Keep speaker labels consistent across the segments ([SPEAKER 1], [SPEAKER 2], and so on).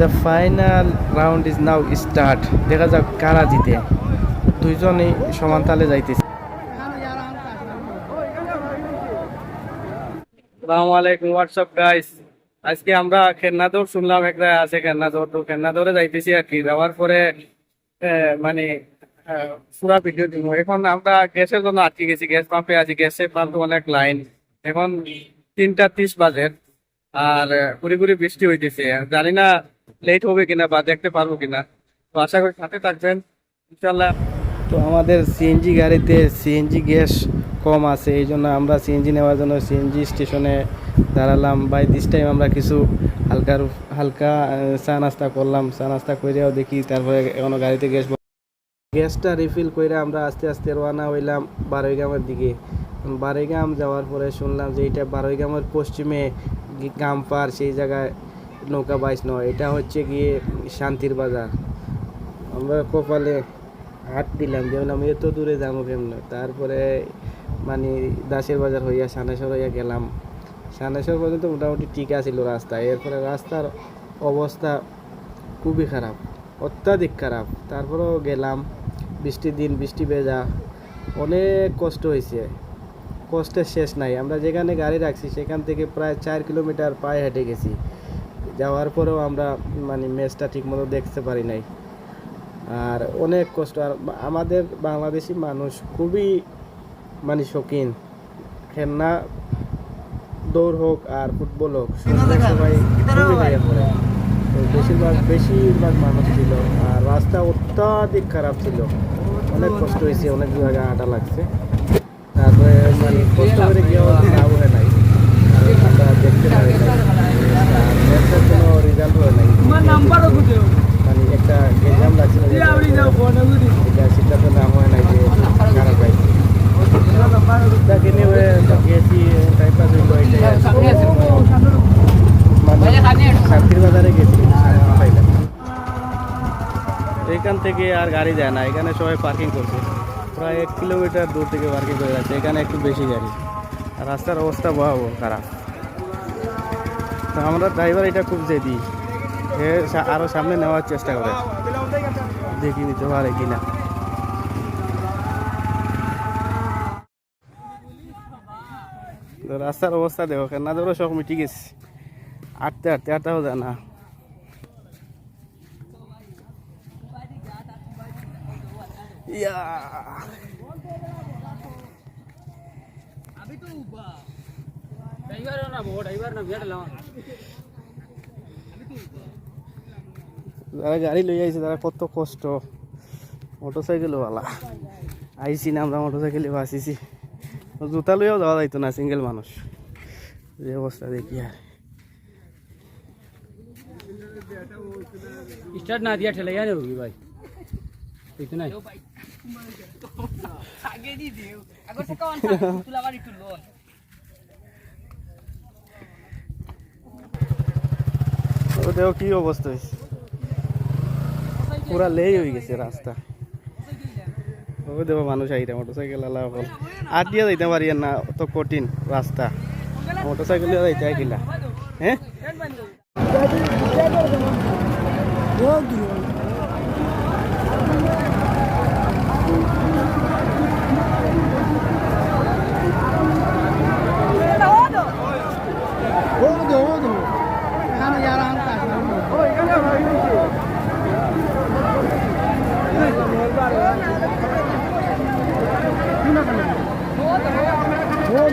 [SPEAKER 1] The final round is now start দেখা যাক কারা জিতে। দুইজনই সমান তালে যাইতেছে। আসসালামু আলাইকুম হোয়াটসঅ্যাপ গাইস আজকে আমরা খেলনা শুনলাম একটা আছে খেলনা তো খেলনা যাইতেছি আর কি। যাওয়ার পরে মানে পুরা ভিডিও দিব এখন আমরা গ্যাসের জন্য আটকে গেছি। গ্যাস পাম্পে আছি। গ্যাসের পাম্পে অনেক লাইন এখন তিনটা ত্রিশ বাজে। আর, ঘুরি ঘুরি বৃষ্টি হইতেছে। জানি না লেট হবে কিনা বা দেখতে পারব কিনা। তো আশা করি সাথে থাকবেন ইনশাল্লাহ তো আমাদের সিএনজি গাড়িতে সিএনজি গ্যাস কম আছে, এই জন্য আমরা সিএনজি নেওয়ার জন্য সিএনজি স্টেশনে দাঁড়ালাম। বাই দিস টাইম আমরা কিছু হালকা রু- হালকা চা নাস্তা করলাম। চা নাস্তা করেও দেখি, তারপরে এখনও গাড়িতে গ্যাস গ্যাসটা রিফিল করে আমরা আস্তে আস্তে রওনা হইলাম বারোইগ্রামের দিকে। বারোইগ্রাম যাওয়ার পরে শুনলাম যে এটা বারোইগ্রামের পশ্চিমে গামপার সেই জায়গায় নৌকা বাইস নয়, এটা হচ্ছে গিয়ে শান্তির বাজার। আমরা কপালে হাত দিলাম যে আমি এত দূরে যাব কেমনে? তারপরে মানে দাসের বাজার হইয়া সানেশ্বর হইয়া গেলাম। সানেশ্বর পর্যন্ত মোটামুটি ঠিক আছিল রাস্তা। এরপরে রাস্তার অবস্থা খুবই খারাপ, অত্যাধিক খারাপ। তারপরেও গেলাম, বৃষ্টির দিন বৃষ্টি ভেজা, অনেক কষ্ট হয়েছে কষ্টের শেষ নাই। আমরা যেখানে গাড়ি রাখছি, সেখান থেকে প্রায় চার কিলোমিটার পায়ে হেঁটে গেছি। যাওয়ার পরেও আমরা মানে ম্যাচটা ঠিকমতো দেখতে পারি নাই। আর অনেক কষ্ট আর আমাদের বাংলাদেশি মানুষ খুবই মানে শৌখিন। খেলনা দৌড় হোক আর ফুটবল হোক সবাই সবাই খুবই পড়ে। বেশিরভাগ বেশিরভাগ মানুষ ছিল আর রাস্তা অত্যাধিক খারাপ ছিল। অনেক কষ্ট হয়েছে অনেক জায়গায় হাঁটা লাগছে। তারপরে মানে কষ্ট করে গিয়েও লাভ হয় নাই। আমরা দেখতে পারি নাই আর ম্যাচের কোনো রেজাল্ট হয় নাই মানে একটা এক্সাম লাগছিল যে এটা সিদ্ধান্ত নেওয়া হয় নাই যে কারা পাইছে তাকে নিয়ে গেছি টাইম পাস হইল এটাই মানে শান্তির বাজারে গেছি সারা পাইলাম এখান থেকে আর গাড়ি যায় না, এখানে সবাই পার্কিং করছে। প্রায় এক কিলোমিটার দূর থেকে পার্কিং করে যাচ্ছে, এখানে একটু বেশি গাড়ি। রাস্তার অবস্থা ভয়াবহ, খারাপ। তো আমরা ড্রাইভার এটা খুব জেদি। এ আরও সামনে নেওয়ার চেষ্টা করে। দেখি নিতে পারে কিনা। রাস্তার অবস্থা দেখো, কেন ধরো সব মিটি গেছে। আটতে আটতে আটটাও যায় না। যারা গাড়ি লই আইছে তারা কত কষ্ট মোটর সাইকেলও ভালা আইসি না আমরা মোটর সাইকেলে বাঁচিছি জুতা লইয়াও যাওয়া যাইতো না সিঙ্গেল মানুষ যে অবস্থা দেখি আর
[SPEAKER 2] स्टार्ट ना दिया ठेला यार होगी भाई इतना
[SPEAKER 1] ও দেখো কি অবস্থা হয়েছে? পুরা লেই হয়ে গেছে রাস্তা। ও দেখো মানুষ আইতে মোটর সাইকেল আলা হল আর দিয়ে যাইতে পারি না অত কঠিন রাস্তা।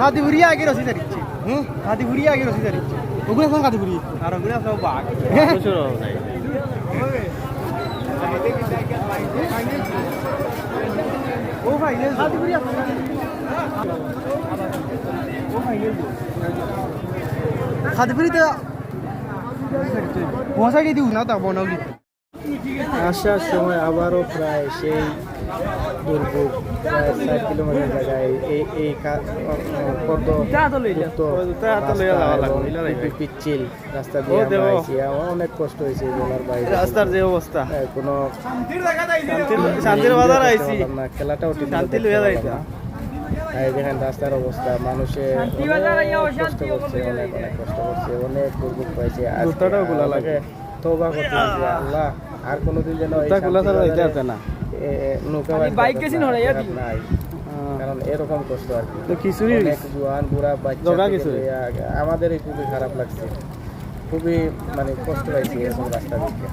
[SPEAKER 3] হাতি ঘুরিয়ে আগে রসি দাঁড়িয়েছে হুম? হাতি ঘুরিয়ে আগে রসি দাঁড়িয়েছে ওগুলো সব হাতি ঘুরিয়ে আর ওগুলো সব বাঘ। ও ভাই হাতি ঘুরিয়ে হাতি ঘুরিতে
[SPEAKER 4] পৌঁছাই দিদি না তা বনাউলি
[SPEAKER 1] আসার সময় আবারও প্রায় সেই দুর্ভোগ প্রায় ষাট কিলোমিটার জায়গায় এই এই পিচ্ছিল রাস্তা দিয়ে আমার অনেক কষ্ট হয়েছে বলার বাইরে।
[SPEAKER 4] রাস্তার যে অবস্থা।
[SPEAKER 1] হ্যাঁ, কোনো
[SPEAKER 4] শান্তির বাজার আইছি।
[SPEAKER 1] না, খেলাটাও
[SPEAKER 4] শান্তি লইয়া
[SPEAKER 1] এই দেখেন রাস্তার অবস্থা মানুষে কষ্ট করছে অনেক অনেক কষ্ট করছে অনেক দুর্ভোগ পাইছে।
[SPEAKER 4] লাগে।
[SPEAKER 1] করতে আল্লাহ আর কোনোদিন যেন এই
[SPEAKER 4] না।
[SPEAKER 1] নৌকা
[SPEAKER 4] বাইক গেছি
[SPEAKER 1] না,
[SPEAKER 4] নড়াইয়া
[SPEAKER 1] জায়গা
[SPEAKER 4] দিই।
[SPEAKER 1] নাই। কারণ এরকম কষ্ট আর কি। জোয়ান বুড়া বাচ্চা থেকে আমাদেরই খুবই খারাপ লাগছে। খুবই মানে কষ্ট পাইছি এরকম রাস্তা দেখে।